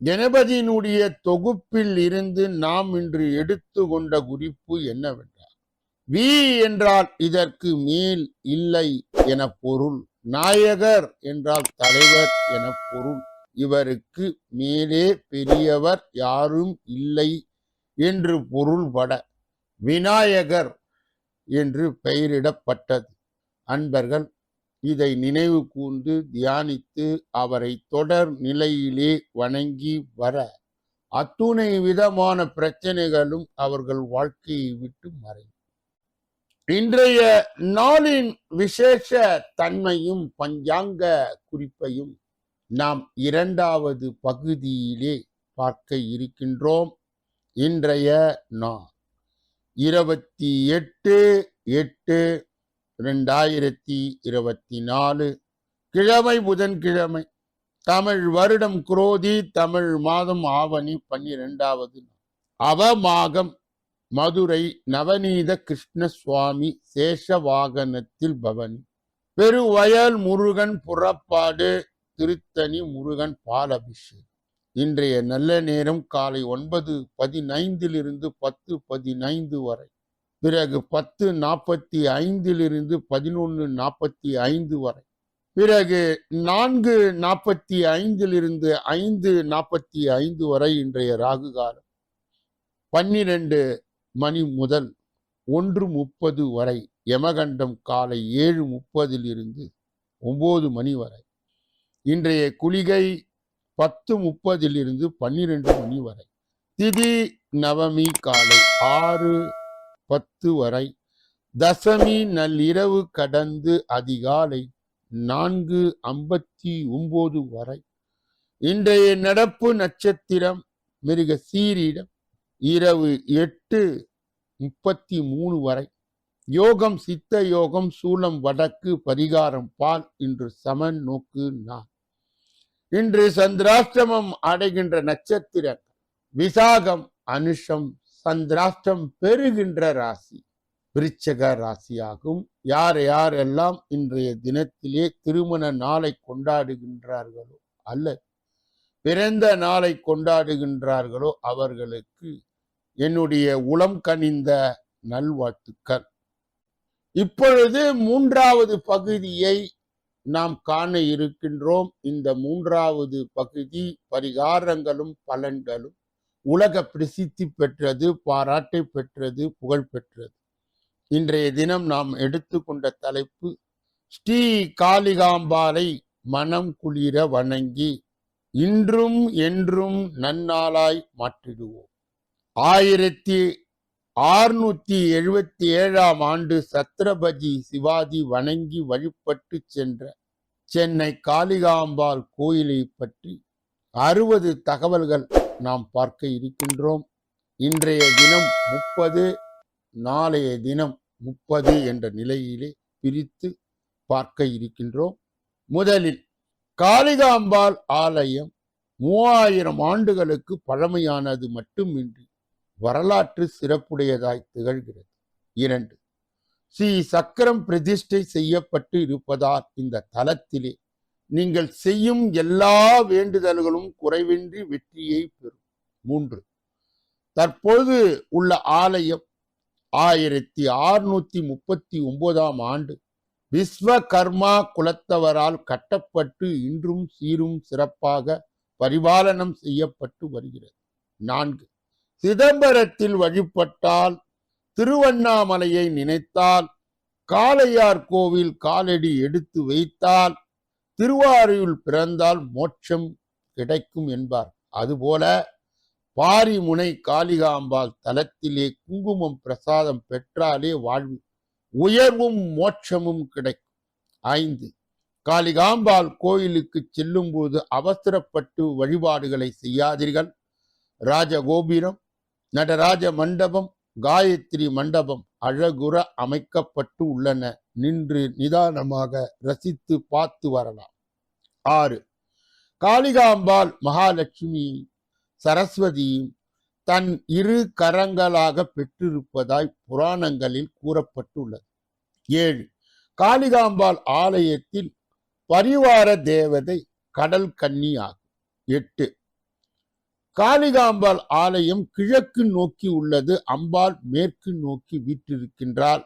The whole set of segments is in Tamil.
கணபதியினுடைய தொகுப்பில் இருந்து நாம் இன்று எடுத்து கொண்ட குறிப்பு என்னவென்றால் வி என்றால் இதற்கு மேல் இல்லை என பொருள் நாயகர் என்றால் தலைவர் என பொருள் இவருக்கு மேலே பெரியவர் யாரும் இல்லை என்று பொருள்பட விநாயகர் என்று பெயரிடப்பட்டது. அன்பர்கள் இதை நினைவு கூர்ந்து தியானித்து அவரை தொடர் நிலையிலே வணங்கி வர அத்துணை விதமான பிரச்சனைகளும் அவர்கள் வாழ்க்கையை விட்டு மறையும் இன்றைய நாளின் விசேஷ தன்மையும் பஞ்சாங்க குறிப்பையும் நாம் இரண்டாவது பகுதியிலே பார்க்க இருக்கின்றோம். இன்றைய நாள் இருபத்தி எட்டு எட்டு ரெண்டாயிரத்தி இருபத்தி நாலு கிழமை புதன்கிழமை. தமிழ் வருடம் குரோதி தமிழ் மாதம் ஆவணி பன்னிரெண்டாவது அவமாகம் மதுரை நவநீத கிருஷ்ண சுவாமி சேஷ வாகனத்தில் பவனி. பெருவயல் முருகன் புறப்பாடு திருத்தணி முருகன் பாலபிஷேகம். இன்றைய நல்ல நேரம் காலை ஒன்பது பதினைந்திலிருந்து பத்து பதினைந்து வரை. பிறகு பத்து நாற்பத்தி ஐந்திலிருந்து பதினொன்று நாற்பத்தி ஐந்து வரை. பிறகு நான்கு நாற்பத்தி ஐந்திலிருந்து ஐந்து நாற்பத்தி ஐந்து வரை இன்றைய ராகு காலம் பன்னிரண்டு மணி முதல் ஒன்று முப்பது வரை யமகண்டம் காலை ஏழு முப்பதிலிருந்து ஒம்பது மணி வரை. இன்றைய குளிகை பத்து முப்பதிலிருந்து பன்னிரண்டு மணி வரை. திதி நவமி காலை ஆறு பத்து வரை. தசமி நள்ளிரவு கடந்து அதிகாலை நான்கு ஐம்பத்தி ஒன்பது வரை. இன்றைய நடப்பு நட்சத்திரம் மிருக சீரிடம் இரவு எட்டு முப்பத்தி மூணு வரை. யோகம் சித்த யோகம் சூலம் வடக்கு பரிகாரம் பால் இன்று சமன் நோக்கு நான். இன்று சந்திராஷ்டமம் அடைகின்ற நட்சத்திரம் விசாகம் அனுஷம் சந்திராஷ்டம் பெறுகின்ற ராசி. விருச்சக ராசியாகும். யார் யாரெல்லாம் இன்றைய தினத்திலே திருமண நாளை கொண்டாடுகின்றார்களோ அல்ல பிறந்த நாளை கொண்டாடுகின்றார்களோ அவர்களுக்கு என்னுடைய உளம் கனிந்த நல்வாழ்த்துக்கள். இப்பொழுது மூன்றாவது பகுதியை நாம் காண இருக்கின்றோம். இந்த மூன்றாவது பகுதி பரிகாரங்களும் பலன்களும் உலக பிரசித்தி பெற்றது பாராட்டை பெற்றது புகழ் பெற்றது. இன்றைய தினம் நாம் எடுத்துக்கொண்ட தலைப்பு ஸ்ரீ காளிகாம்பாலை மனம் குளிர வணங்கி இன்றும் என்றும் நன்னாளாய் மாற்றிடுவோம். ஆயிரத்தி ஆறுநூத்தி எழுபத்தி ஏழாம் ஆண்டு சத்ரபதி சிவாஜி வணங்கி வழிபட்டு சென்ற சென்னை காளிகாம்பாள் கோயிலை பற்றி அறுபது தகவல்கள் நாம் பார்க்க இருக்கின்றோம். இன்றைய தினம் முப்பது நாளைய தினம் முப்பது என்ற நிலையிலே பிரித்து பார்க்க இருக்கின்றோம். முதலில் காளிகாம்பாள் ஆலயம் மூவாயிரம் ஆண்டுகளுக்கு பழமையானது மட்டுமின்றி வரலாற்று சிறப்புடையதாய் திகழ்கிறது. இரண்டு ஸ்ரீ சக்கரம் பிரதிஷ்டை செய்யப்பட்டு இருப்பதால் இந்த தலத்திலே நீங்கள் செய்யும் எல்லா வேண்டுதல்களும் குறைவின்றி வெற்றியை பெறும். மூன்று. தற்பொழுது உள்ள ஆலயம் ஆயிரத்தி ஆறுநூத்தி முப்பத்தி ஒன்பதாம் ஆண்டு விஸ்வகர்மா குலத்தவரால் கட்டப்பட்டு இன்றும் சீரும் சிறப்பாக பரிபாலனம் செய்யப்பட்டு வருகிறது. நான்கு. சிதம்பரத்தில் வழிபட்டால் திருவண்ணாமலையை நினைத்தால் காளையார் கோவில் காலடி எடுத்து வைத்தால் திருவாரூரில் பிறந்தால் மோட்சம் கிடைக்கும் என்பார். அதுபோல பாரிமுனை காளிகாம்பாள் தலத்திலே குங்குமம் பிரசாதம் பெற்றாலே வாழ்வு உயர்வும் மோட்சமும் கிடைக்கும். ஐந்து காளிகாம்பாள் கோயிலுக்கு செல்லும்போது அவசரப்பட்டு வழிபாடுகளை செய்யாதீர்கள். ராஜகோபுரம் நடராஜ மண்டபம் காயத்ரி மண்டபம் அழகுற அமைக்கப்பட்டு உள்ளன. நின்று நிதானமாக ரசித்து பார்த்து வரலாம். ஆறு காளிகாம்பாள் மகாலட்சுமி சரஸ்வதியும் தன் இரு கரங்களாக பெற்றிருப்பதாய் புராணங்களில் கூறப்பட்டுள்ளது. ஏழு காளிகாம்பாள் ஆலயத்தில் பரிவார தேவதை கடல் கன்னி ஆகும். எட்டு காளிகாம்பாள் ஆலயம் கிழக்கு நோக்கி உள்ளது அம்பாள் மேற்கு நோக்கி வீற்றிருக்கின்றாள்.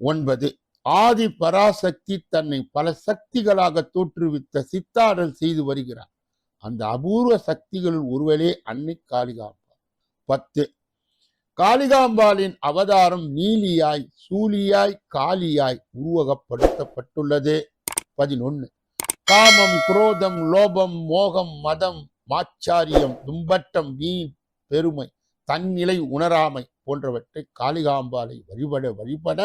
ஒன்பது ஆதி பராசக்தி தன்னை பல சக்திகளாக தோற்றுவித்த சித்தாடல் செய்து வருகிறார். அந்த அபூர்வ சக்திகளில் ஒருவரே அன்னை காளிகாம்பாள் பத்து காளிகாம்பாளின் அவதாரம் நீலியாய் சூலியாய் காளியாய் உருவகப்படுத்தப்பட்டுள்ளது. பதினொன்னு காமம் குரோதம் லோபம் மோகம் மதம் மாச்சாரியம் தும்பட்டம் வீண் பெருமை தன்னிலை உணராமை போன்றவற்றை காளிகாம்பாலை வழிபட வழிபட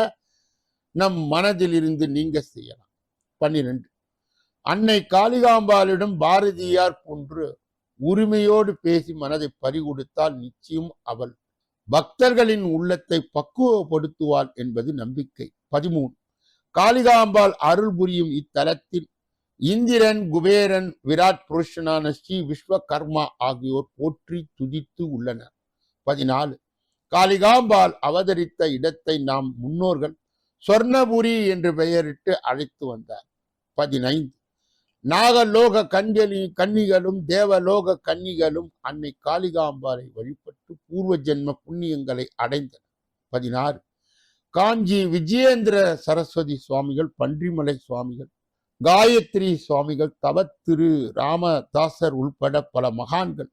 நம் மனதிலிருந்து நீங்க செய்யலாம். பன்னிரண்டு. அன்னை காளிகாம்பாளிடம் பாரதியார் போன்று உரிமையோடு பேசி மனதை பறிகொடுத்தால் நிச்சயம் அவள் பக்தர்களின் உள்ளத்தை பக்குவப்படுத்துவாள் என்பது நம்பிக்கை. பதிமூணு காளிகாம்பாள் அருள் புரியும் இத்தலத்தில் இந்திரன் குபேரன் விராட் புருஷனான ஸ்ரீ விஸ்வகர்மா ஆகியோர் போற்றி துதித்து உள்ளனர். பதினாலு. காளிகாம்பாள் அவதரித்த இடத்தை நாம் முன்னோர்கள் சொர்ணபுரி என்று பெயரிட்டு அழைத்து வந்தார். பதினைந்து. நாகலோக கண்களி கன்னிகளும் தேவலோக கன்னிகளும் அன்னை காளிகாம்பாளை வழிபட்டு பூர்வ ஜென்ம புண்ணியங்களை அடைந்தனர். பதினாறு. காஞ்சி விஜயேந்திர சரஸ்வதி சுவாமிகள் பன்றிமலை சுவாமிகள் காயத்ரி சுவாமிகள் தவத்திரு ராமதாசர் உள்பட பல மகான்கள்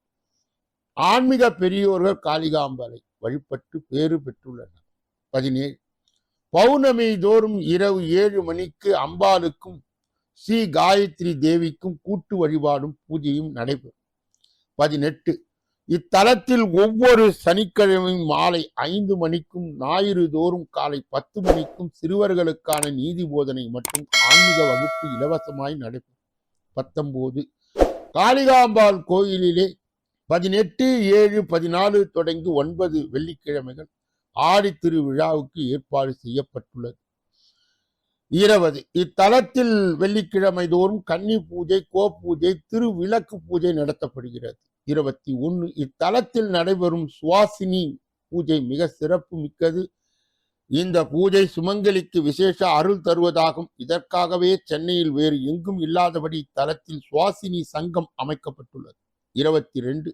ஆன்மீக பெரியோர்கள் காளிகாம்பாளை வழிபட்டு பேறு பெற்றுள்ளனர். பதினேழு. பௌர்ணமி தோறும் இரவு ஏழு மணிக்கு அம்பாளுக்கும் ஸ்ரீ காயத்ரி தேவிக்கும் கூட்டு வழிபாடும் பூஜையும் நடைபெறும். பதினெட்டு. இத்தலத்தில் ஒவ்வொரு சனிக்கிழமையும் மாலை ஐந்து மணிக்கும் ஞாயிறு தோறும் காலை பத்து மணிக்கும் சிறுவர்களுக்கான நீதி போதனை மற்றும் ஆன்மீக வகுப்பு இலவசமாய் நடைபெறும். பத்தொன்பது. காளிகாம்பாள் கோயிலிலே பதினெட்டு ஏழு பதினாலு தொடங்கி ஒன்பது வெள்ளிக்கிழமைகள் ஆடி திருவிழாவுக்கு ஏற்பாடு செய்யப்பட்டுள்ளது. இருபது இத்தலத்தில் வெள்ளிக்கிழமை தோறும் கன்னி பூஜை கோ பூஜை திருவிளக்கு பூஜை நடத்தப்படுகிறது. இருபத்தி ஒன்று இத்தலத்தில் நடைபெறும் சுவாசினி பூஜை மிக சிறப்பு மிக்கது இந்த பூஜை சுமங்கலிக்கு விசேஷ அருள் தருவதாகும். இதற்காகவே சென்னையில் வேறு எங்கும் இல்லாதபடி இத்தலத்தில் சுவாசினி சங்கம் அமைக்கப்பட்டுள்ளது. இருபத்தி ரெண்டு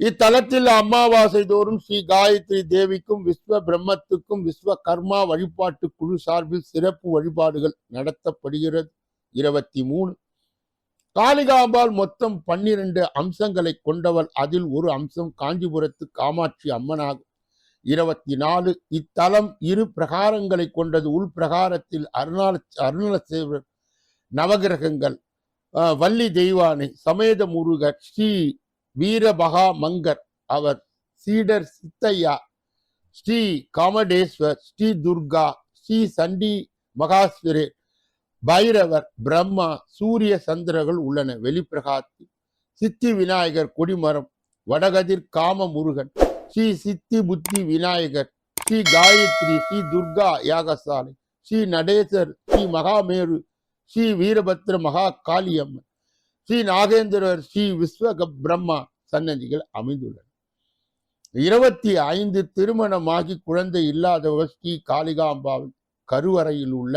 இத்தலத்தில் அமாவாசை தோறும் ஸ்ரீ காயத்ரி தேவிக்கும் விஸ்வ பிரம்மத்துக்கும் விஸ்வ கர்மா வழிபாட்டு குழு சார்பில் சிறப்பு வழிபாடுகள் நடத்தப்படுகிறது. இருபத்தி மூணு. காளிகாம்பாள் மொத்தம் பன்னிரண்டு அம்சங்களை கொண்டவள். அதில் ஒரு அம்சம் காஞ்சிபுரத்து காமாட்சி அம்மனாகும். இருபத்தி நாலு. இத்தலம் இரு பிரகாரங்களை கொண்டது. உள் பிரகாரத்தில் அருணால அருணாச்சேவர் நவகிரகங்கள் வள்ளி தெய்வானை சமேத முருகர் ஸ்ரீ வீரபகா மங்கர் அவர் சீடர் சித்தையா ஸ்ரீ காமடேஸ்வர் ஸ்ரீ துர்கா ஸ்ரீ சண்டி மகாஸ்வரி பைரவர் பிரம்மா சூரிய சந்திரர்கள் உள்ளன. வெளிப்பிரகாத்தி சித்தி விநாயகர் கொடிமரம் வடகதிர் காம முருகன் ஸ்ரீ சித்தி புத்தி விநாயகர் ஸ்ரீ காயத்ரி ஸ்ரீ துர்கா யாகசாலை ஸ்ரீ நடேசர் ஸ்ரீ மகாமேரு ஸ்ரீ வீரபத்ர மகா காளியம்மன் ஸ்ரீ நாகேந்திரர் ஸ்ரீ விஸ்வக பிரம்மா சன்னதிகள் அமைந்துள்ளன. இருபத்தி ஐந்து திருமணமாகி குழந்தை இல்லாதவர் ஸ்ரீ காளிகாம்பாவின் கருவறையில் உள்ள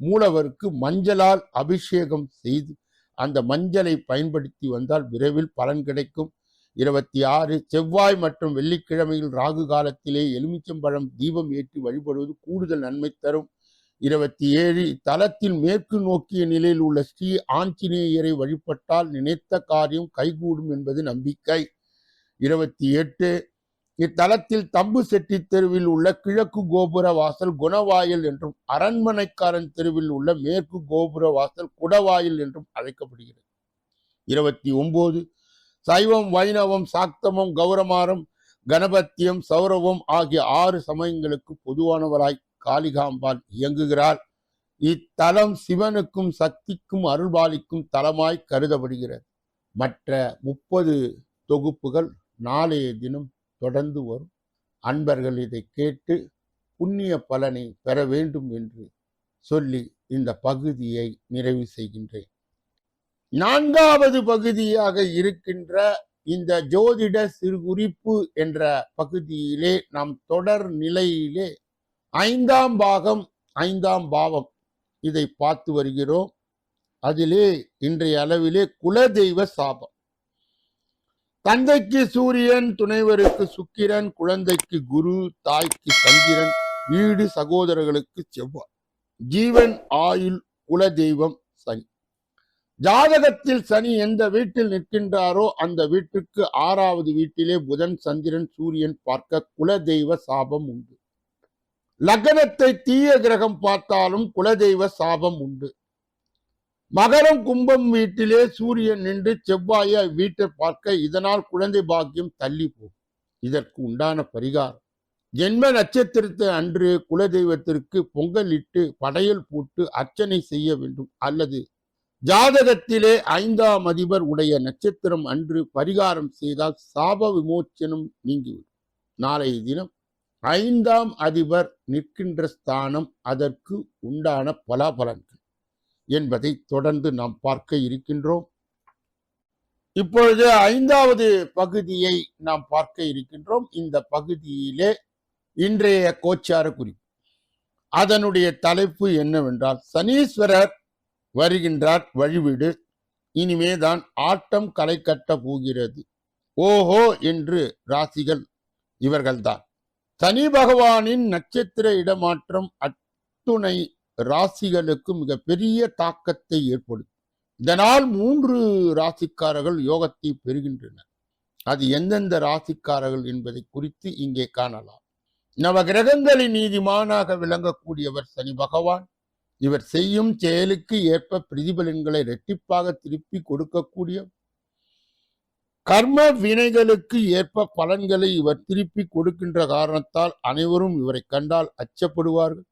மூலவருக்கு மஞ்சளால் அபிஷேகம் செய்து அந்த மஞ்சளை பயன்படுத்தி வந்தால் விரைவில் பலன் கிடைக்கும். இருபத்தி ஆறு செவ்வாய் மற்றும் வெள்ளிக்கிழமையில் ராகு காலத்திலே எலுமிச்சம்பழம் தீபம் ஏற்றி வழிபடுவது கூடுதல் நன்மை தரும். இருபத்தி ஏழு இத்தலத்தில் மேற்கு நோக்கிய நிலையில் உள்ள ஸ்ரீ ஆஞ்சநேயரை வழிபட்டால் நினைத்த காரியம் கைகூடும் என்பது நம்பிக்கை. இருபத்தி எட்டு இத்தலத்தில் தம்பு செட்டி தெருவில் உள்ள கிழக்கு கோபுர வாசல் குணவாயில் என்றும் அரண்மனைக்காரன் தெருவில் உள்ள மேற்கு கோபுர வாசல் குடவாயில் என்றும் அழைக்கப்படுகிறது. இருபத்தி ஒன்பது சைவம் வைணவம் சாக்தமம் கௌரமாரம் கணபத்தியம் சௌரவம் ஆகிய ஆறு சமயங்களுக்கு பொதுவானவராய் காளிகாம்பாள் இயங்குகிறாள் இத்தலம் சிவனுக்கும் சக்திக்கும் அருள்பாலிக்கும் தலமாய் கருதப்படுகிறது. மற்ற முப்பது தொகுப்புகள் நாளைய தினம் தொடர்ந்து வரும். அன்பர்கள் இதை கேட்டு புண்ணிய பலனை பெற வேண்டும் என்று சொல்லி இந்த பகுதியை நிறைவு செய்கின்றேன். நான்காவது பகுதியாக இருக்கின்ற இந்த ஜோதிட சிறுகுறிப்பு என்ற பகுதியிலே நாம் தொடர் நிலையிலே ஐந்தாம் பாகம் ஐந்தாம் பாவம். இதை பார்த்து வருகிறோம். அதிலே இன்றைய அளவிலே குலதெய்வ சாபம். தந்தைக்கு சூரியன் துணைவருக்கு சுக்கிரன் குழந்தைக்கு குரு தாய்க்கு சந்திரன் வீடு சகோதரர்களுக்கு செவ்வாய். ஜீவன் ஆயுள் குலதெய்வம் சனி. ஜாதகத்தில் சனி எந்த வீட்டில் நிற்கின்றாரோ அந்த வீட்டுக்கு ஆறாவது வீட்டிலே புதன் சந்திரன் சூரியன் பார்க்க குலதெய்வ சாபம் உண்டு. லக்னத்தை தீய கிரகம் பார்த்தாலும் குலதெய்வ சாபம் உண்டு. மகரம் கும்பம் வீட்டிலே சூரியன் நின்று செவ்வாயை வீட்டை பார்க்க இதனால் குழந்தை பாக்கியம் தள்ளி போகும். இதற்கு உண்டான பரிகாரம். ஜென்ம நட்சத்திரத்தை அன்று குலதெய்வத்திற்கு பொங்கல் இட்டு படையல் போட்டு அர்ச்சனை செய்ய வேண்டும். அல்லது ஜாதகத்திலே ஐந்தாம் அதிபர் உடைய நட்சத்திரம் அன்று பரிகாரம் செய்தால் சாப விமோச்சனம் நீங்கிவிடும். நாளைய தினம் ஐந்தாம் அதிபர் நிற்கின்ற ஸ்தானம் அதற்கு உண்டான பலாபலன்கள் என்பதை தொடர்ந்து நாம் பார்க்க இருக்கின்றோம். இப்பொழுது ஐந்தாவது பகுதியை நாம் பார்க்க இருக்கின்றோம். இந்த பகுதியிலே இன்றைய கோச்சார குறிப்பு. அதனுடைய தலைப்பு என்னவென்றால் சனீஸ்வரர் வருகின்றார் வழிவிடு இனிமேதான் ஆட்டம் களை கட்ட போகிறது. ஓஹோ என்று ராசிகள் இவர்கள்தான். சனி பகவானின் நட்சத்திர இடமாற்றம் அத்துணை ராசிகளுக்கு மிக பெரிய தாக்கத்தை ஏற்படுத்தும். இதனால் மூன்று ராசிக்காரர்கள் யோகத்தை பெறுகின்றனர். அது எந்தெந்த ராசிக்காரர்கள் என்பதை குறித்து இங்கே காணலாம். நவ கிரகங்களின் நீதிமானாக விளங்கக்கூடியவர் சனி பகவான். இவர் செய்யும் செயலுக்கு ஏற்ப பிரதிபலன்களை இரட்டிப்பாக திருப்பி கொடுக்கக்கூடிய கர்ம வினைகளுக்கு ஏற்ப பலன்களை இவர் திருப்பி கொடுக்கின்ற காரணத்தால் அனைவரும் இவரை கண்டால் அச்சப்படுவார்கள்.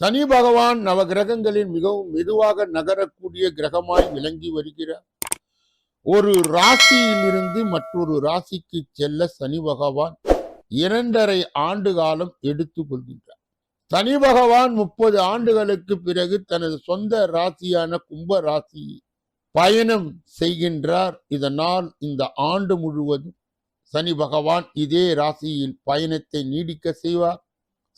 சனி பகவான் நவ கிரகங்களில் மிகவும் மெதுவாக நகரக்கூடிய கிரகமாய் விளங்கி வருகிறார். ஒரு ராசியிலிருந்து மற்றொரு ராசிக்கு செல்ல சனி பகவான் இரண்டரை ஆண்டு காலம் எடுத்துக்கொள்கின்றார் சனி பகவான் முப்பது ஆண்டுகளுக்கு பிறகு தனது சொந்த ராசியான கும்ப ராசி பயணம் செய்கின்றார். இதனால் இந்த ஆண்டு முழுவதும் சனி பகவான் இதே ராசியில் பயணத்தை நீடிக்க செய்வார்.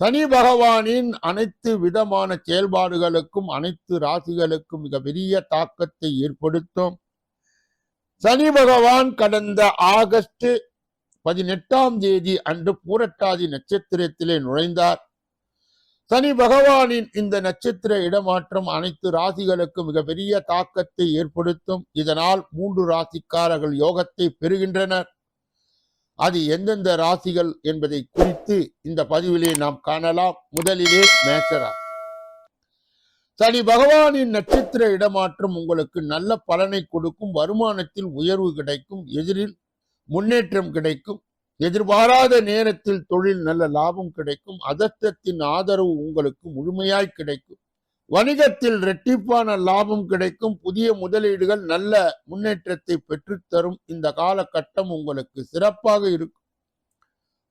சனி பகவானின் அனைத்து விதமான செயல்பாடுகளுக்கும் அனைத்து ராசிகளுக்கும் மிக பெரிய தாக்கத்தை ஏற்படுத்தும். சனி பகவான் கடந்த ஆகஸ்ட் பதினெட்டாம் தேதி அன்று பூரட்டாதி நட்சத்திரத்திலே நுழைந்தார். சனி பகவானின் இந்த நட்சத்திர இடமாற்றம் அனைத்து ராசிகளுக்கும் மிகப்பெரிய தாக்கத்தை ஏற்படுத்தும். இதனால் மூன்று ராசிக்காரர்கள் யோகத்தை பெறுகின்றனர். அது எந்தெந்த ராசிகள் என்பதை குறித்து இந்த பதிவிலே நாம் காணலாம். முதலிலே மேசரா. சனி பகவானின் நட்சத்திர இடமாற்றம் உங்களுக்கு நல்ல பலனை கொடுக்கும். வருமானத்தில் உயர்வு கிடைக்கும். எதிரில் முன்னேற்றம் கிடைக்கும். எதிர்பாராத நேரத்தில் தொழில் நல்ல லாபம் கிடைக்கும் அதர்த்தத்தின் ஆதரவு உங்களுக்கு முழுமையாய் கிடைக்கும். வணிகத்தில் இரட்டிப்பான லாபம் கிடைக்கும் புதிய முதலீடுகள் நல்ல முன்னேற்றத்தை பெற்றுத்தரும். இந்த காலகட்டம் உங்களுக்கு சிறப்பாக இருக்கும்.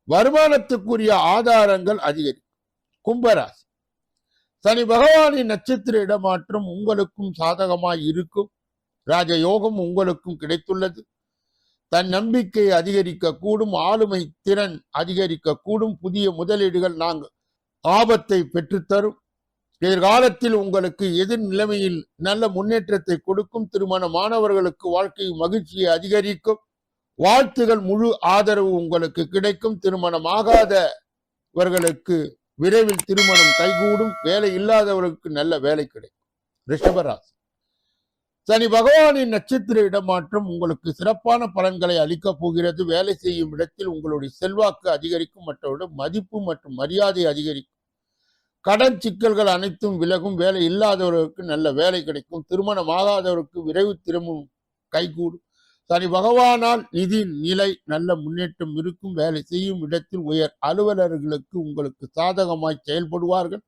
வருமானத்துக்குரிய ஆதாரங்கள் அதிகரிக்கும். கும்பராசி. சனி பகவானின் நட்சத்திர இடமாற்றம் உங்களுக்கும் சாதகமாய் இருக்கும். ராஜயோகம் உங்களுக்கும் கிடைத்துள்ளது. தன் நம்பிக்கை அதிகரிக்க கூடும் ஆளுமை திறன் அதிகரிக்க கூடும் புதிய முதலீடுகள் நாங்கள் ஆபத்தை பெற்றுத்தரும். எதிர்காலத்தில் உங்களுக்கு எதிர் நிலைமையில் நல்ல முன்னேற்றத்தை கொடுக்கும். திருமண மாணவர்களுக்கு வாழ்க்கை மகிழ்ச்சியை அதிகரிக்கும். வாழ்த்துகள் முழு ஆதரவு உங்களுக்கு கிடைக்கும். திருமணமாகாதவர்களுக்கு விரைவில் திருமணம் கைகூடும். வேலை இல்லாதவர்களுக்கு நல்ல வேலை கிடைக்கும். ரிஷபராசி. சனி பகவானின் நட்சத்திர இடமாற்றம் உங்களுக்கு சிறப்பான பலன்களை அளிக்கப் போகிறது. வேலை செய்யும் இடத்தில் உங்களுடைய செல்வாக்கு அதிகரிக்கும் மற்றவருடைய மதிப்பு மற்றும் மரியாதை அதிகரிக்கும். கடன் சிக்கல்கள் அனைத்தும் விலகும். வேலை இல்லாதவர்களுக்கு நல்ல வேலை கிடைக்கும். திருமணம் ஆகாதவருக்கு விரைவு திரும்பும் கைகூடும். சனி பகவானால் நிதி நிலை நல்ல முன்னேற்றம் இருக்கும். வேலை செய்யும் இடத்தில் உயர் அலுவலர்களுக்கு உங்களுக்கு சாதகமாய் செயல்படுவார்கள்.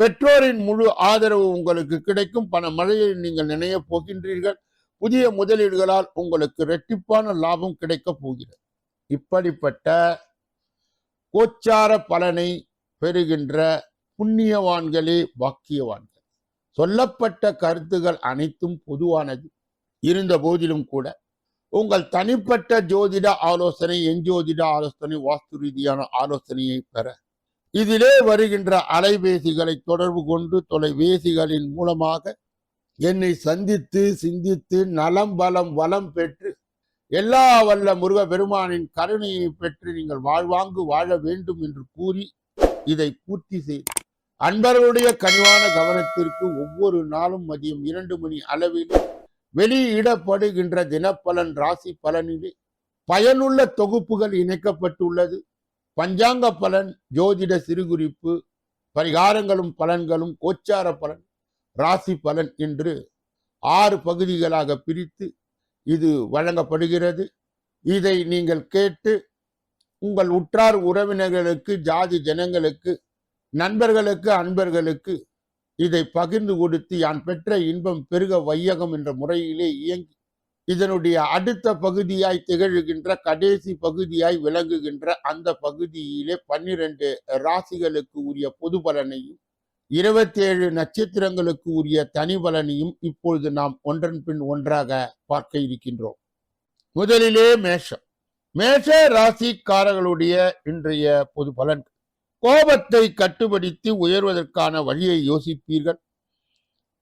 பெற்றோரின் முழு ஆதரவு உங்களுக்கு கிடைக்கும். பண மழையை நீங்கள் நினைய போகின்றீர்கள். புதிய முதலீடுகளால் உங்களுக்கு இரட்டிப்பான லாபம் கிடைக்கப் போகிறது. இப்படிப்பட்ட கோச்சார பலனை பெறுகின்ற புண்ணியவான்களே வாக்கியவான்கள் சொல்லப்பட்ட கருத்துகள் அனைத்தும் பொதுவானது. இருந்த போதிலும் கூட உங்கள் தனிப்பட்ட ஜோதிட ஆலோசனை எஞ்சோதிட ஆலோசனை வாஸ்து ரீதியான ஆலோசனையை பெற இதிலே வருகின்ற அலைபேசிகளை தொடர்பு கொண்டு தொலைபேசிகளின் மூலமாக என்னை சந்தித்து சிந்தித்து நலம் பலம் வளம் பெற்று எல்லா வல்ல முருக பெருமானின் கருணையை பெற்று நீங்கள் வாழ்வாங்கு வாழ வேண்டும் என்று கூறி இதை பூர்த்தி செய்து அன்பர்களுடைய கனிவான கவனத்திற்கு ஒவ்வொரு நாளும் மதியம் இரண்டு மணி அளவில் வெளியிடப்படுகின்ற தினப்பலன் ராசி பலனிலே பயனுள்ள தொகுப்புகள் இணைக்கப்பட்டுள்ளது. பஞ்சாங்க பலன் ஜோதிட சிறுகுறிப்பு பரிகாரங்களும் பலன்களும் கோச்சார பலன் ராசி பலன் என்று ஆறு பகுதிகளாக பிரித்து இது வழங்கப்படுகிறது. இதை நீங்கள் கேட்டு உங்கள் உற்றார் உறவினர்களுக்கு ஜாதி ஜனங்களுக்கு நண்பர்களுக்கு அன்பர்களுக்கு இதை பகிர்ந்து கொடுத்து யான் பெற்ற இன்பம் பெருக வையகம் என்ற முறையிலே இயங்கி இதனுடைய அடுத்த பகுதியாய் திகழ்கின்ற கடைசி பகுதியாய் விளங்குகின்ற அந்த பகுதியிலே பன்னிரண்டு ராசிகளுக்கு உரிய பொது பலனையும் இருபத்தி ஏழு நட்சத்திரங்களுக்கு உரிய தனி பலனையும் இப்பொழுது நாம் ஒன்றன் பின் ஒன்றாக பார்க்க இருக்கின்றோம். முதலிலே மேஷம். மேஷ ராசிக்காரர்களுடைய இன்றைய பொது பலன் கோபத்தை கட்டுப்படுத்தி உயர்வதற்கான வழியை யோசிப்பீர்கள்.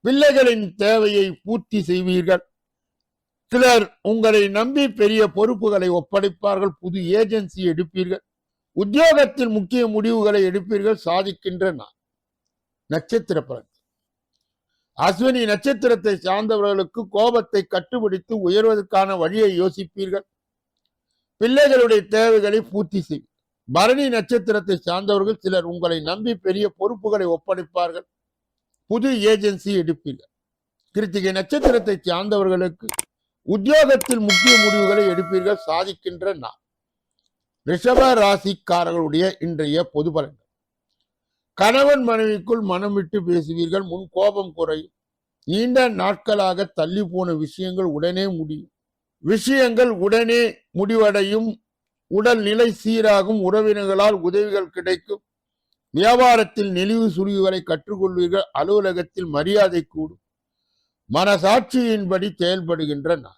பிள்ளைகளின் தேவையை பூர்த்தி செய்வீர்கள். சிலர் உங்களை நம்பி பெரிய பொறுப்புகளை ஒப்படைப்பார்கள் புது ஏஜென்சி எடுப்பீர்கள் உத்தியோகத்தில் முக்கிய முடிவுகளை எடுப்பீர்கள் சாதிக்கின்ற நான். நட்சத்திர பலன். அஸ்வினி நட்சத்திரத்தை சார்ந்தவர்களுக்கு கோபத்தை கட்டுப்பிடித்து உயர்வதற்கான வழியை யோசிப்பீர்கள். பிள்ளைகளுடைய தேவைகளை பூர்த்தி செய்வீர்கள் பரணி நட்சத்திரத்தை சார்ந்தவர்கள் சிலர் உங்களை நம்பி பெரிய பொறுப்புகளை ஒப்படைப்பார்கள் புது ஏஜென்சி எடுப்பீர்கள். கிருத்திகை நட்சத்திரத்தை சார்ந்தவர்களுக்கு உத்தியோகத்தில் முக்கிய முடிவுகளை எடுப்பீர்கள் சாதிக்கின்ற நான். ரிஷப ராசிக்காரர்களுடைய இன்றைய பொது பலன்கள். கணவன் மனைவிக்குள் மனம் விட்டு பேசுவீர்கள் முன் கோபம் குறையும். நீண்ட நாட்களாக தள்ளி போன விஷயங்கள் உடனே முடியும். விஷயங்கள் உடனே முடிவடையும். உடல் நிலை சீராகும் உறவினர்களால் உதவிகள் கிடைக்கும். வியாபாரத்தில் நெளிவு சுழிவுகளை கற்றுக்கொள்வீர்கள் அலுவலகத்தில் மரியாதை கூடும். மனசாட்சியின்படி செயல்படுகின்ற நான்.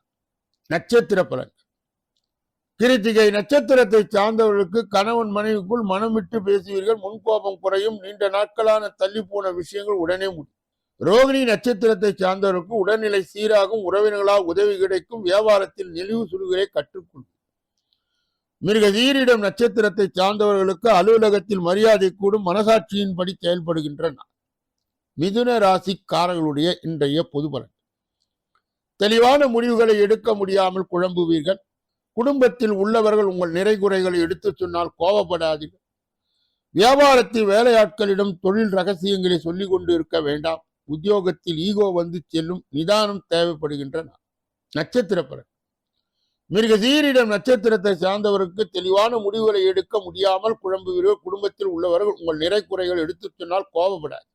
நட்சத்திர பலன் கிருத்திகை நட்சத்திரத்தை சார்ந்தவர்களுக்கு கணவன் மனைவிக்குள் மனம் விட்டு பேசுவீர்கள். முன்கோபம் குறையும். நீண்ட நாட்களான தள்ளி போன விஷயங்கள் உடனே முடியும். ரோகிணி நட்சத்திரத்தை சார்ந்தவருக்கு உடல்நிலை சீராகும். உறவினர்களால் உதவி கிடைக்கும். வியாபாரத்தில் நெளிவு சுருகளை கற்றுக்கொள்ளும் மிருகதீரிடம் நட்சத்திரத்தை சார்ந்தவர்களுக்கு அலுவலகத்தில் மரியாதை கூடும். மனசாட்சியின்படி செயல்படுகின்றன. மிதுன ராசிக்காரர்களுடைய இன்றைய பொது பலன் தெளிவான முடிவுகளை எடுக்க முடியாமல் குழம்புவீர்கள். குடும்பத்தில் உள்ளவர்கள் உங்கள் நிறைகுறைகளை எடுத்துச் சொன்னால் கோபப்படாதீர்கள். வியாபாரத்தில் வேலையாட்களிடம் தொழில் ரகசியங்களை சொல்லிக் கொண்டு இருக்க வேண்டாம். உத்தியோகத்தில் ஈகோ வந்து செல்லும் நிதானம் தேவைப்படுகின்றன. நட்சத்திர பலன் மிருகசீரிடம் நட்சத்திரத்தை சார்ந்தவருக்கு தெளிவான முடிவுகளை எடுக்க முடியாமல் குழம்புவீர்கள். குடும்பத்தில் உள்ளவர்கள் உங்கள் நிறை குறைகள் எடுத்துச் சொன்னால் கோபப்படாது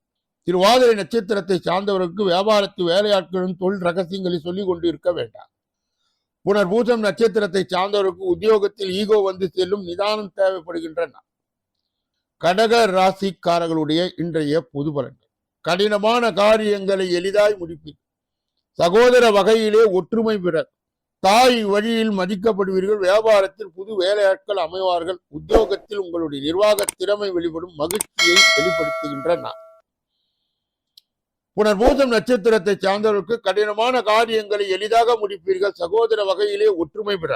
திருவாதிரை நட்சத்திரத்தை சார்ந்தவருக்கு வியாபாரத்து வேலையாட்களும் தொழில் ரகசியங்களை சொல்லிக் கொண்டு இருக்க வேண்டாம். புனர்பூசம் நட்சத்திரத்தை சார்ந்தவருக்கு உத்தியோகத்தில் ஈகோ வந்து செல்லும் நிதானம் தேவைப்படுகின்றன. கடக ராசிக்காரர்களுடைய இன்றைய பொது பலன்கள். கடினமான காரியங்களை எளிதாய் முடிப்பீர். சகோதர வகையிலே ஒற்றுமை பெற தாய் வழியில் மதிக்கப்படுவீர்கள். வியாபாரத்தில் புது வேலையாட்கள் அமைவார்கள். உத்தியோகத்தில் உங்களுடைய நிர்வாக திறமை வெளிப்படும். மகிழ்ச்சியை வெளிப்படுத்துகின்றன. புனர்பூசம் நட்சத்திரத்தை சார்ந்தவர்களுக்கு கடினமான காரியங்களை எளிதாக முடிப்பீர்கள். சகோதர வகையிலே ஒற்றுமை பெற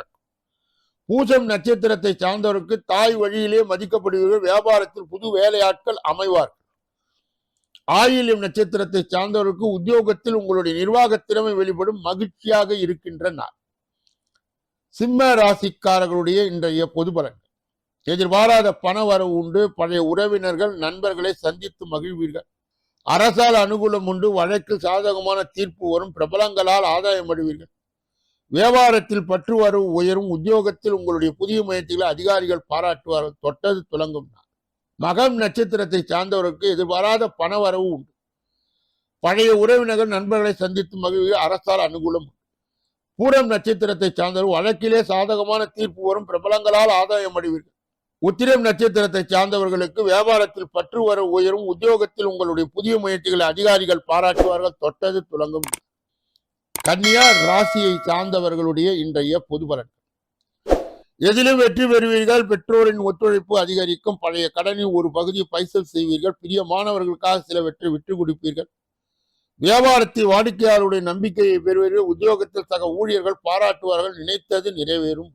பூசம் நட்சத்திரத்தை சார்ந்தவருக்கு தாய் வழியிலே மதிக்கப்படுவீர்கள். வியாபாரத்தில் புது வேலையாட்கள் அமைவார்கள். ஆயில்யம் நட்சத்திரத்தை சார்ந்தவருக்கு உத்தியோகத்தில் உங்களுடைய நிர்வாக திறமை வெளிப்படும் மகிழ்ச்சியாக இருக்கின்ற நாள் சிம்ம ராசிக்காரர்களுடைய இன்றைய பொது பலன்கள். எதிர்பாராத பண வரவு உண்டு. பழைய உறவினர்கள் நண்பர்களை சந்தித்து மகிழ்வீர்கள். அரசால் அனுகூலம் உண்டு வழக்கில் சாதகமான தீர்ப்பு வரும். பிரபலங்களால் ஆதாயம் அடைவீர்கள். வியாபாரத்தில் பற்று வரவு உயரும். உத்தியோகத்தில் உங்களுடைய புதிய முயற்சிகளை அதிகாரிகள் பாராட்டுவார்கள். தொட்டது துலங்கும் மகம் நட்சத்திரத்தை சார்ந்தவருக்கு எதிர்பாராத பண வரவு உண்டு. பழைய உறவினர்கள் நண்பர்களை சந்தித்து மகிழ்வு அரசால் அனுகூலம் பூரம் நட்சத்திரத்தை சார்ந்தவர் வழக்கிலே சாதகமான தீர்ப்பு வரும். பிரபலங்களால் ஆதாயம் அடைவீர்கள். உத்திரம் நட்சத்திரத்தை சார்ந்தவர்களுக்கு வியாபாரத்தில் பற்று வர உயரும். உத்தியோகத்தில் உங்களுடைய புதிய முயற்சிகளை அதிகாரிகள் பாராட்டுவார்கள். தொட்டது துலங்கும். கன்னியா ராசியை சார்ந்தவர்களுடைய இன்றைய பொது பலன். எதிலும் வெற்றி பெறுவீர்கள். பெற்றோரின் ஒத்துழைப்பு அதிகரிக்கும். பழைய கடனில் ஒரு பகுதியை பைசல் செய்வீர்கள். பிரியமானவர்களுக்காக சிலவற்றை விட்டு கொடுப்பீர்கள். வியாபாரத்தில் வாடிக்கையாளருடைய நம்பிக்கையை பெறுவீர்கள். உத்தியோகத்தில் சக ஊழியர்கள் பாராட்டுவார்கள். நினைத்தது நிறைவேறும்.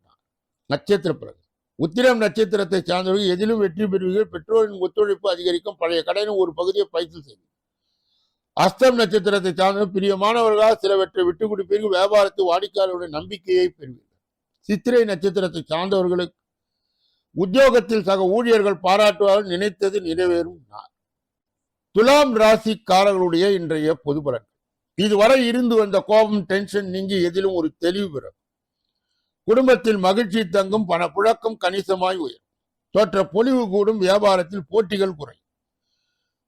நட்சத்திர பிறகு உத்திரம் நட்சத்திரத்தை சார்ந்தவர்கள் எதிலும் வெற்றி பெறுவீர்கள். பெற்றோரின் ஒத்துழைப்பு அதிகரிக்கும். பழைய கடையின் ஒரு பகுதியை பயிற்சி செய்யும் அஸ்தம் நட்சத்திரத்தை சார்ந்த பிரியமானவர்களால் சிலவற்றை விட்டு கொடுப்பீர்கள். வியாபாரத்தில் வாடிக்கையாளருடைய நம்பிக்கையை பெறுவீர்கள். சித்திரை நட்சத்திரத்தை சார்ந்தவர்களுக்கு உத்தியோகத்தில் சக ஊழியர்கள் பாராட்டுவார்கள். நினைத்தது நிறைவேறும் நாள். துலாம் ராசிக்காரர்களுடைய இன்றைய பொது பலன் இதுவரை இருந்து வந்த கோபம் டென்ஷன் நீங்கி எதிலும் ஒரு தெளிவு பெறும் குடும்பத்தில் மகிழ்ச்சி தங்கும் பணப்புழக்கம் கணிசமாய் உயரும். தோற்ற பொலிவு கூடும் வியாபாரத்தில் போட்டிகள் குறையும்.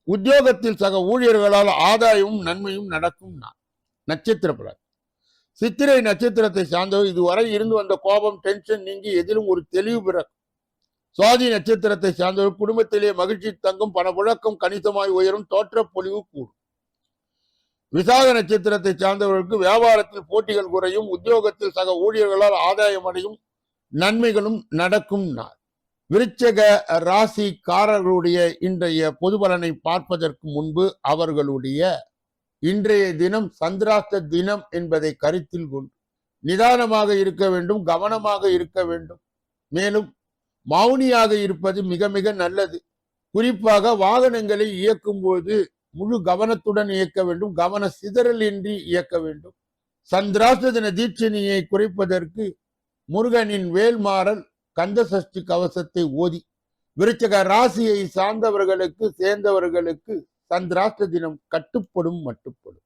உத்தியோகத்தில் சக ஊழியர்களால் ஆதாயமும் நன்மையும் நடக்கும் நான். நட்சத்திர பலன் சித்திரை நட்சத்திரத்தை சார்ந்தவர் இதுவரை இருந்து வந்த கோபம் டென்ஷன் நீங்கி எதிலும் ஒரு தெளிவு பிறக்கும். சுவாதி நட்சத்திரத்தை சார்ந்தவர் குடும்பத்திலே மகிழ்ச்சி தங்கும் பணப்புழக்கம் கணிசமாய் உயரும். தோற்ற பொலிவு கூடும். விசாக நட்சத்திரத்தை சார்ந்தவர்களுக்கு வியாபாரத்தில் போட்டிகள் குறையும் உத்தியோகத்தில் சக ஊழியர்களால் ஆதாயம் அடையும் நன்மைகளும் நடக்கும் நாள். விருச்சக ராசிக்காரர்களுடைய இன்றைய பொது பலனை பார்ப்பதற்கு முன்பு அவர்களுடைய இன்றைய தினம் சந்திராஷ்ட தினம் என்பதை கருத்தில் கொண்டு நிதானமாக இருக்க வேண்டும் கவனமாக இருக்க வேண்டும். மேலும் மௌனியாக இருப்பது மிக மிக நல்லது. குறிப்பாக வாகனங்களை இயக்கும் போது முழு கவனத்துடன் இயக்க வேண்டும். கவன சிதறல் இன்றி இயக்க வேண்டும். சந்திராஷ்ட தின தீட்சணியை குறைப்பதற்கு முருகனின் வேல்மாறல் கந்த சஷ்டி கவசத்தை ஓதி விருச்சக ராசியை சார்ந்தவர்களுக்கு சேர்ந்தவர்களுக்கு சந்திராஷ்ட தினம் கட்டுப்படும் மட்டுப்படும்.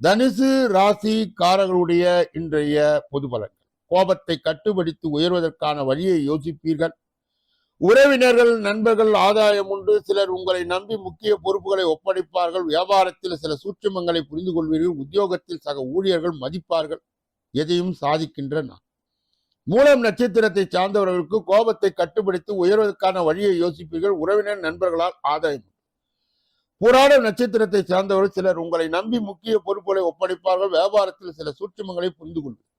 தனுசு ராசிக்காரர்களுடைய இன்றைய பொது பலன்கள் கோபத்தை கட்டுப்படுத்தி உயர்வதற்கான வழியை யோசிப்பீர்கள். உறவினர்கள் நண்பர்கள் ஆதாயம் உண்டு. சிலர் உங்களை நம்பி முக்கிய பொறுப்புகளை ஒப்படைப்பார்கள். வியாபாரத்தில் சில சூட்சமங்களை புரிந்து கொள்வீர்கள். உத்தியோகத்தில் சக ஊழியர்கள் மதிப்பார்கள். எதையும் சாதிக்கின்ற நான். மூலம் நட்சத்திரத்தை சார்ந்தவர்களுக்கு கோபத்தை கட்டுப்படுத்தி உயர்வதற்கான வழியை யோசிப்பீர்கள். உறவினர் நண்பர்களால் ஆதாயம் புராண நட்சத்திரத்தை சார்ந்தவர்கள் சிலர் உங்களை நம்பி முக்கிய பொறுப்புகளை ஒப்படைப்பார்கள். வியாபாரத்தில் சில சூட்சமங்களை புரிந்து கொள்வீர்கள்.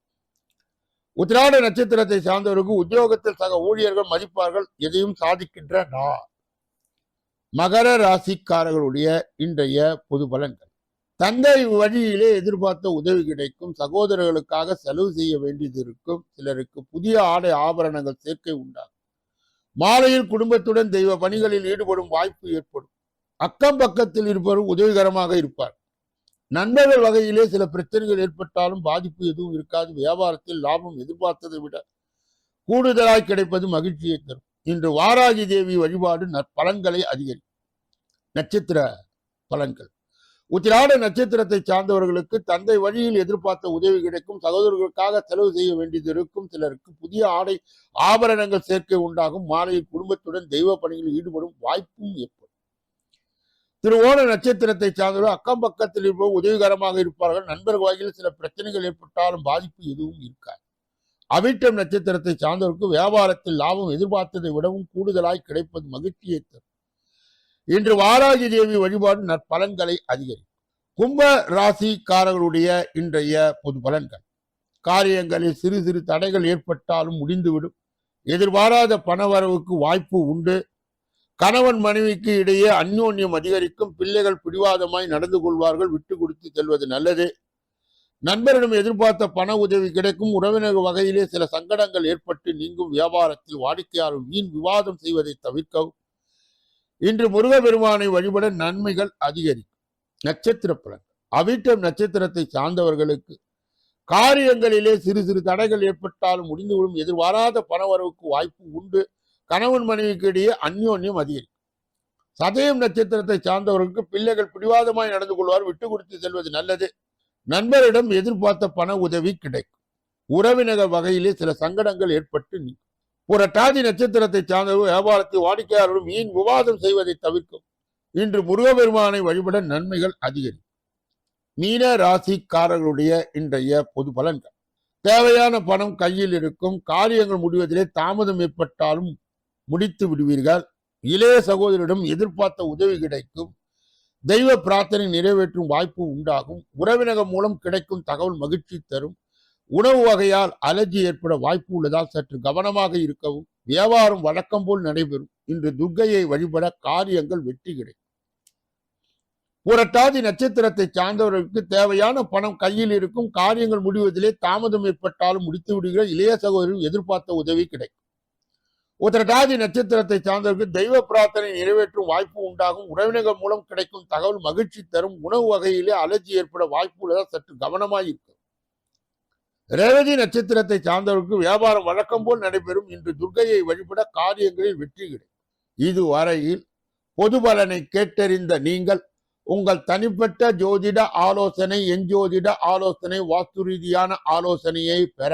உத்திராட நட்சத்திரத்தை சார்ந்தவருக்கு உத்தியோகத்தில் சக ஊழியர்கள் மதிப்பார்கள் எதையும் சாதிக்கின்ற நா மகர ராசிக்காரர்களுடைய இன்றைய பொது பலன்கள். தந்தை வழியிலே எதிர்பார்த்த உதவி கிடைக்கும். சகோதரர்களுக்காக செலவு செய்ய வேண்டியது இருக்கும். சிலருக்கு புதிய ஆடை ஆபரணங்கள் சேர்க்கை உண்டாகும். மாலையில் குடும்பத்துடன் தெய்வ பணிகளில் ஈடுபடும் வாய்ப்பு ஏற்படும். அக்கம் பக்கத்தில் இருப்பவர் உதவிகரமாக இருப்பார். நண்பர்கள் வகையிலே சில பிரச்சனைகள் ஏற்பட்டாலும் பாதிப்பு எதுவும் இருக்காது. வியாபாரத்தில் லாபம் எதிர்பார்த்ததை விட கூடுதலாய் கிடைப்பது மகிழ்ச்சியை தரும். இன்று வாராகி தேவி வழிபாடு நற்பலன்களை அதிகரிக்கும் நட்சத்திர பலன்கள். உத்திராட நட்சத்திரத்தை சார்ந்தவர்களுக்கு தந்தை வழியில் எதிர்பார்த்த உதவி கிடைக்கும். சகோதரர்களுக்காக செலவு செய்ய வேண்டியது இருக்கும். சிலருக்கு புதிய ஆடை ஆபரணங்கள் சேர்க்கை உண்டாகும். மாலையில் குடும்பத்துடன் தெய்வ பணிகளில் ஈடுபடும் வாய்ப்பும் ஏற்படும். திருவோண நட்சத்திரத்தை சார்ந்தவர்கள் அக்கம் பக்கத்தில் இருப்பவர் உதவிகரமாக இருப்பார்கள். நண்பர் வகையில் சில பிரச்சனைகள் ஏற்பட்டாலும் பாதிப்பு எதுவும் இருக்காது. அவிட்டம் நட்சத்திரத்தை சார்ந்தவருக்கு வியாபாரத்தில் லாபம் எதிர்பார்த்ததை விடவும் கூடுதலாய் கிடைப்பது மகிழ்ச்சியை தரும். இன்று வாராகி தேவி வழிபாடு நற்பலன்களை அதிகரிக்கும். கும்ப ராசிக்காரர்களுடைய இன்றைய பொது பலன்கள். காரியங்களில் சிறு சிறு தடைகள் ஏற்பட்டாலும் முடிந்துவிடும். எதிர்பாராத பணவரவுக்கு வாய்ப்பு உண்டு. கணவன் மனைவிக்கு இடையே அந்யோன்யம் அதிகரிக்கும். பிள்ளைகள் பிடிவாதமாய் நடந்து கொள்வார்கள். விட்டு கொடுத்து செல்வது நல்லது. நண்பரிடம் எதிர்பார்த்த பண உதவி கிடைக்கும். உறவினர் வகையிலே சில சங்கடங்கள் ஏற்பட்டு நீங்கும். வியாபாரத்தில் வாடிக்கையாளர் வீண் விவாதம் செய்வதை தவிர்க்கவும். இன்று முருகப்பெருமானை வழிபட நன்மைகள் அதிகரிக்கும். நட்சத்திர பலன். அவிட்டம் நட்சத்திரத்தை சார்ந்தவர்களுக்கு காரியங்களிலே சிறு சிறு தடைகள் ஏற்பட்டாலும் முடிந்துவிடும். எதிர்பாராத பணவரவுக்கு வாய்ப்பு உண்டு. கணவன் மனைவிக்கு இடையே அந்யோன்யம் அதிகரிக்கும். சதயம் நட்சத்திரத்தை சார்ந்தவர்களுக்கு பிள்ளைகள் பிடிவாதமாய் நடந்து கொள்வார் விட்டு கொடுத்து செல்வது நல்லது. நண்பரிடம் எதிர்பார்த்த பண உதவி கிடைக்கும். உறவினர் வகையிலே சில சங்கடங்கள் ஏற்பட்டு நீங்கும் புரட்டாதி நட்சத்திரத்தை சார்ந்தவர் வியாபாரத்தில் வாடிக்கையாளரும் வீண் விவாதம் செய்வதை தவிர்க்கும். இன்று முருகபெருமானை வழிபட நன்மைகள் அதிகரிக்கும். மீன ராசிக்காரர்களுடைய இன்றைய பொது பலன்கள். தேவையான பணம் கையில் இருக்கும் காரியங்கள் முடிவதிலே தாமதம் ஏற்பட்டாலும் முடித்து விடுவீர்கள். இளைய சகோதரிடம் எதிர்பார்த்த உதவி கிடைக்கும். தெய்வ பிரார்த்தனை நிறைவேற்றும் வாய்ப்பு உண்டாகும். உறவினகம் மூலம் கிடைக்கும் தகவல் மகிழ்ச்சி தரும். உணவு வகையால் அலர்ஜி ஏற்பட வாய்ப்பு உள்ளதால் சற்று கவனமாக இருக்கவும் வியாபாரம் வழக்கம் போல் நடைபெறும். இன்று துர்க்கையை வழிபட காரியங்கள் வெற்றி கிடைக்கும். புரட்டாதி நட்சத்திரத்தை சார்ந்தவர்களுக்கு தேவையான பணம் கையில் இருக்கும். காரியங்கள் முடிவதிலே தாமதம் ஏற்பட்டாலும் முடித்து விடுகிற இளைய சகோதரர் எதிர்பார்த்த உதவி கிடைக்கும். உத்திரட்டாதி நட்சத்திரத்தை சார்ந்தவர்களுக்கு தெய்வ பிரார்த்தனை நிறைவேற்றும் வாய்ப்பு உண்டாகும். உறவினர்கள் மூலம் கிடைக்கும் தகவல் மகிழ்ச்சி தரும். உணவு வகையிலே அலர்ஜி ஏற்பட வாய்ப்பு உள்ளதால் சற்று கவனமாக இருக்கும் ரேவதி நட்சத்திரத்தை சார்ந்தவர்களுக்கு வியாபாரம் வழக்கம் போல் நடைபெறும். இன்று துர்கையை வழிபட காரியங்களில் வெற்றி கிடைக்கும். இதுவரையில் பொது பலனை கேட்டறிந்த நீங்கள் உங்கள் தனிப்பட்ட ஜோதிட ஆலோசனை எஞ்சோதிட ஆலோசனை வாஸ்து ரீதியான ஆலோசனையை பெற